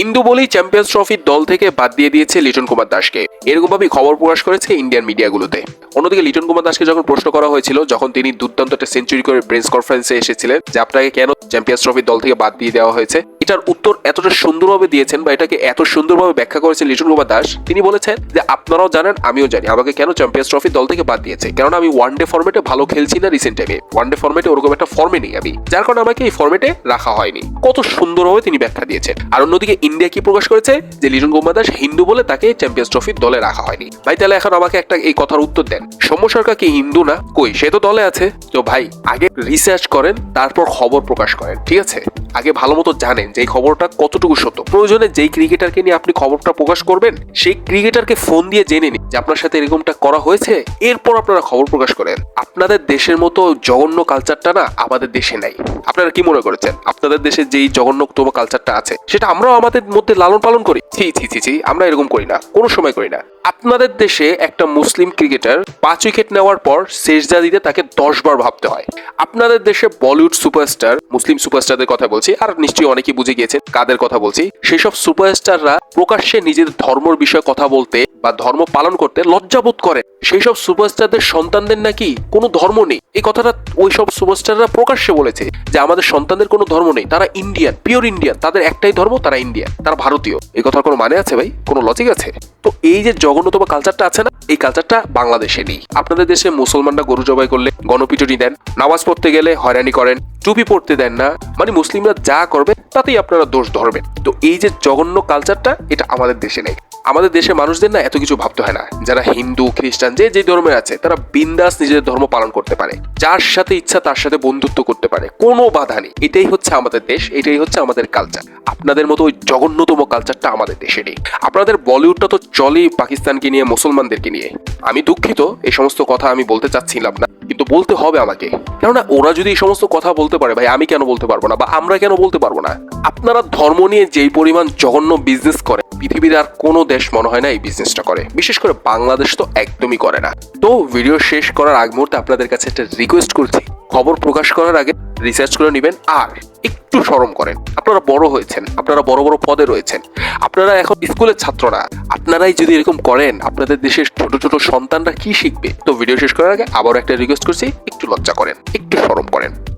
হিন্দু বলেই চ্যাম্পিয়ন্স ট্রফির দল থেকে বাদ দিয়ে দিয়েছে লিটন কুমার দাসকে। এরকম ভাবে খবর প্রকাশ করেছে ইন্ডিয়ান মিডিয়াগুলোতে অন্যদিকে লিটন কুমার দাসকে যখন প্রশ্ন করা হয়েছিল, যখন তিনি দুর্দান্ত একটা সেঞ্চুরি করে প্রেস কনফারেন্সে এসেছিলেন, যে আপনাকে কেন চ্যাম্পিয়ন্স ট্রফির দল থেকে বাদ দিয়ে দেওয়া হয়েছে, এটার উত্তর এতটা সুন্দরভাবে দিয়েছেন বা এটাকে এত সুন্দরভাবে ব্যাখ্যা করেছেন লিটন কুমার দাস, তিনি বলেছেন যে, আপনারাও জানেন, আমিও জানি, আমাকে কেন চ্যাম্পিয়ন্স ট্রফি দল থেকে বাদ দিয়েছে? কারণ আমি ওয়ান ডে ফর্মেটে ভালো খেলছি না রিসেন্ট টাইমে ওয়ান ডে ফর্মেটে ওরকম একটা ফর্মে নেই আমি। যার কারণে আমাকে এই ফর্মেটে রাখা হয়নি। কত সুন্দরভাবে তিনি ব্যাখ্যা দিয়েছেন। আর অন্যদিকে ইন্ডিয়া কি প্রকাশ করেছে? যে লিটন কুমার দাস হিন্দু বলে তাকে চ্যাম্পিয়ন্স ট্রফির দলে রাখা হয়নি। ভাই, তাহলে এখন আমাকে একটা এই কথার উত্তর দেন। সৌম্য সরকার কি হিন্দু না? কই, সে তো দলে আছে। তো ভাই, আগে রিসার্চ করেন, তারপর খবর প্রকাশ করেন, ঠিক আছে? আগে ভালো মতো জানেন যে এই খবরটা কতটুকু সত্য। প্রয়োজনে যেই ক্রিকেটারকে নিয়ে আপনি খবরটা প্রকাশ করবেন, সেই ক্রিকেটারকে ফোন দিয়ে জেনে নিন যে আপনার সাথে এরকমটা করা হয়েছে। এরপর আপনারা খবর প্রকাশ করেন। আপনাদের দেশের মতো জঘন্য কালচারটা না আমাদের দেশে নাই। আপনারা কি মনে করেছেন? আপনাদের দেশে যেই জঘন্যতম কালচারটা আছে, সেটা আমরাও আমাদের মধ্যে লালন পালন করি? ছি ছি ছি ছি, আমরা এরকম করি না। কোনো সময় করি না। আপনাদের দেশে একটা মুসলিম ক্রিকেটার পাঁচ উইকেট নেওয়ার পর শেষদা দিতে তাকে দশ বার ভাবতে হয়। আপনাদের দেশে বলিউড সুপারস্টার, মুসলিম সুপারস্টারদের কথা বলছি আর নিশ্চয়ই অনেকেই বুঝে গিয়েছেন কাদের কথা বলছি। সেসব সুপারস্টাররা প্রকাশ্যে নিজের ধর্মর বিষয়ে কথা বলতে বা ধর্ম পালন করতে লজ্জাবোধ করে সেই সব সুপারস্টারদের সন্তানদের নাকি কোনো ধর্ম নেই। এই কথাটা ওই সব সুপারস্টাররা প্রকাশ্যে বলেছে যে, আমাদের সন্তানদের কোনো ধর্ম নেই। তারা ইন্ডিয়ান পিওর ইন্ডিয়ান তাদের একটাই ধর্ম, তারা ইন্ডিয়ান, তারা ভারতীয়। এই কথার কোনো মানে আছে ভাই? কোনো লজিক আছে? তো এই যে জঘন্যতম কালচারটা আছে না, এই কালচারটা বাংলাদেশে নেই। আপনাদের দেশে মুসলমানরা গরু জবাই করলে গণপিটুনি দেন, নামাজ পড়তে গেলে হয়রানি করেন, টুপি পড়তে দেন না মানে মুসলিমরা যা করবে তাতেই আপনারা দোষ ধরবেন। তো এই যে জঘন্য কালচারটা এটা আমাদের দেশে নেই। আমাদের দেশের মানুষদের না এত কিছু ভাবতে হয় না। যারা হিন্দু, খ্রিস্টান, যে যে ধর্মের আছে, তারা বিন্দাস নিজেদের ধর্ম পালন করতে পারে। যার সাথে ইচ্ছা, তার সাথে বন্ধুত্ব করতে পারে। কোনো বাধা নেই। এটাই হচ্ছে আমাদের দেশ, এটাই হচ্ছে আমাদের কালচার আপনাদের মতো ওই জঘন্যতম কালচারটা আমাদের দেশে নেই। আপনাদের বলিউডটা তো চলেই পাকিস্তানকে নিয়ে, মুসলমানদেরকে নিয়ে। আমি দুঃখিত এই সমস্ত কথা আমি বলতে চাচ্ছিলাম না। কিন্তু বলতে হবে আমাকে। কেননা ওরা যদি এই সমস্ত কথা বলতে পারে, ভাই, আমি কেন বলতে পারব না? বা, আমরা কেন বলতে পারব না? আপনারা ধর্ম নিয়ে যেই পরিমাণ জঘন্য বিজনেস করে পৃথিবীর আর কোনো দেশ মনে হয় না এই বিজনেসটা করে। বিশেষ করে বাংলাদেশ তো একদমই করে না। তো ভিডিও শেষ করার আগ মুহূর্তে আপনাদের কাছে একটা রিকোয়েস্ট করছি। খবর প্রকাশ করার আগে রিসার্চ করে নেবেন আর একটু সরম করেন। আপনারা বড় হয়েছেন, আপনারা বড় বড় পদে রয়েছেন। আপনারা এখন স্কুলের ছাত্ররা, আপনারাই যদি এরকম করেন, আপনাদের দেশের ছোট ছোট সন্তানরা কি শিখবে? তো ভিডিও শেষ করার আগে আবার একটা রিকোয়েস্ট করছি, একটু লজ্জা করেন, একটু সরম করেন।